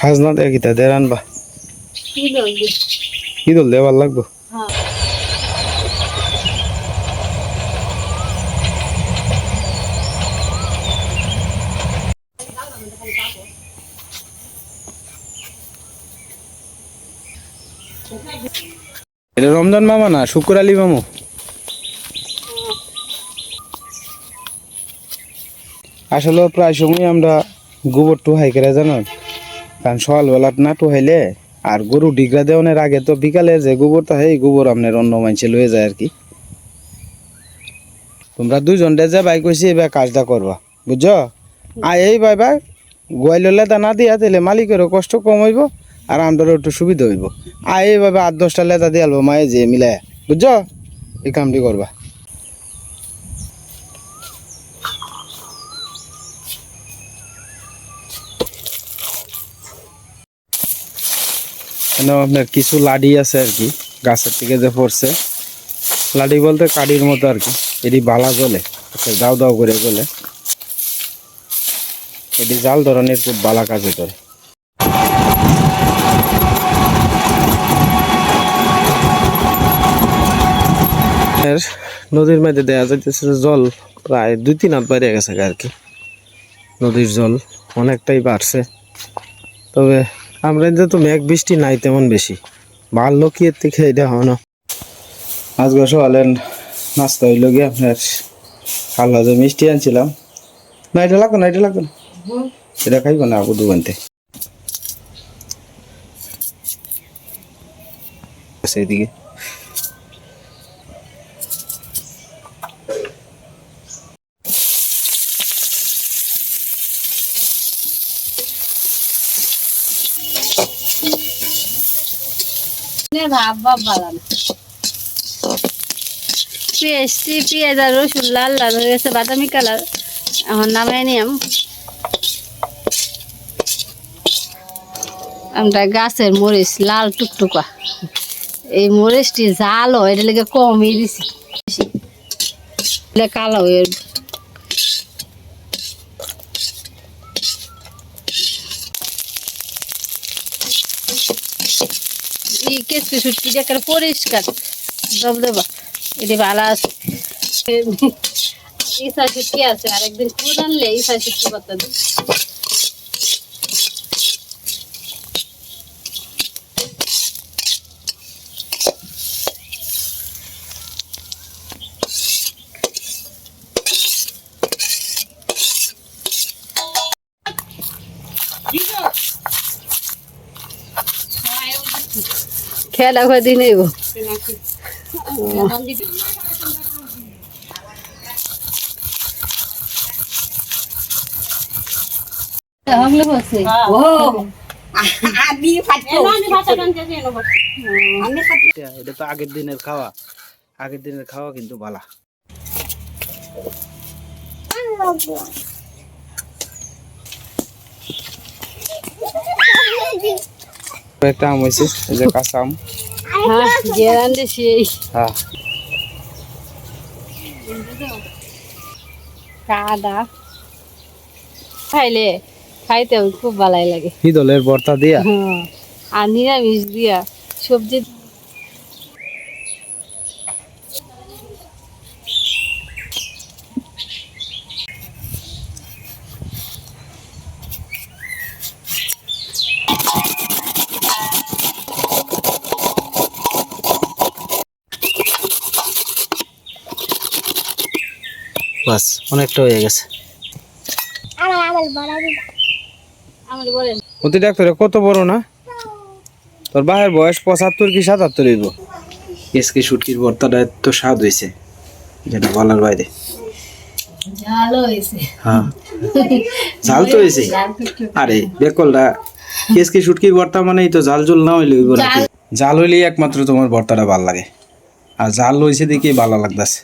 সাজনা দেখি তা দের আনবা? কি দল দেওয়ার লাগবো? এটা রমজান মামা না, শুকুর আলী মামু? আসলে প্রায় সময় আমরা গোবর টুহাই করে জানেন কারণ সকালবেলা না টুহাইলে আর গরু ডিগরা দেওয়ানের আগে তো বিকালে যে গোবরটা হয় গোবর আপনার অন্য মানছে লয়ে যায় আর কি। তোমরা দুজন যে বাই কইছি, এবার কাজটা করবা, বুঝছ? আর এই বাই বাই গোয়াইলে দানা দিয়া দিলে মালিকেরও কষ্ট কম হইব আর আমাদেরও একটু সুবিধা হইব। আর এইভাবে আট দশটা লেদা দিয়ে আলবো মায়ে যে মিলাই বুঝছ? এই কামটি করবা। এখানে আপনার কিছু লাডি আছে আর কি গাছের থেকে যে পড়ছে। লাডি বলতে কাঠির মতো আর কি এটি বালা জ্বলে আচ্ছা, দাও দাও করে জ্বলে এটি জাল ধরনের খুব বালা কাজে করে। নদীর মধ্যে দেয়া যাইতেছে জল প্রায় দুই তিন হাত বাইরে গেছে আর কি। নদীর জল অনেকটাই বাড়ছে। তবে আমরা তো মেঘ বৃষ্টি নাই তেমন বেশি। ভালো কি এর থেকে এটা হয় না। আজকে সকালে নাস্তা হইল গিয়ে আপনার খাল্লা যে মিষ্টি আনছিলাম। না, এটা লাগবে না, এটা লাগবে না। এটা খাইব না, আবু দোকানতে। সেইদিকে নে। ভাব বাদামি কালার। এখন নামাই নিয়াম আমরা গাছের মরিচ, লাল টুকটুকা। এই মরিচটি জাল হয় এটা লেগে কমই দিছি। কালো হয়ে এই কেসকে সুটকি একটা পরিষ্কার। দবদবা এটি ভালো আছে। ইসা সুটকি আছে আর একদিন খুদ আনলে ইসা সুটকি পাতা দিই খেলা করে দিই নেব। হগলে বসে ও এটা তো আগের দিনের খাওয়া। আগের দিনের খাওয়া কিন্তু ভালা একটা আম হয়েছে এই যে কাঁচা আম। হ্যাঁ। কাদা। খাইলে খাইতে খুব ভালাই লাগে। হিদলের বর্তা দিয়া? হ্যাঁ। আর নিরামিষ দিয়া সবজি বাস অনেকটা হয়ে গেছে। অতি ডাক্তারে কত বড় না? তোর বাহের বয়স পঁচাত্তর কি সাতাত্তর হইব? এসকে শুটকির বর্তাটা এত স্বাদ হয়েছে যেটা বলার বাইরে। হ্যাঁ। ঝাল তো হয়েছে আরে বেকলটা কেসকে শুটকির ভর্তা মানেই তো জাল জল না হইলে হইব নাকি? জাল হইলেই একমাত্র তোমার ভর্তাটা ভালো লাগে। আর জাল হয়েছে দেখি ভালো লাগতেছে।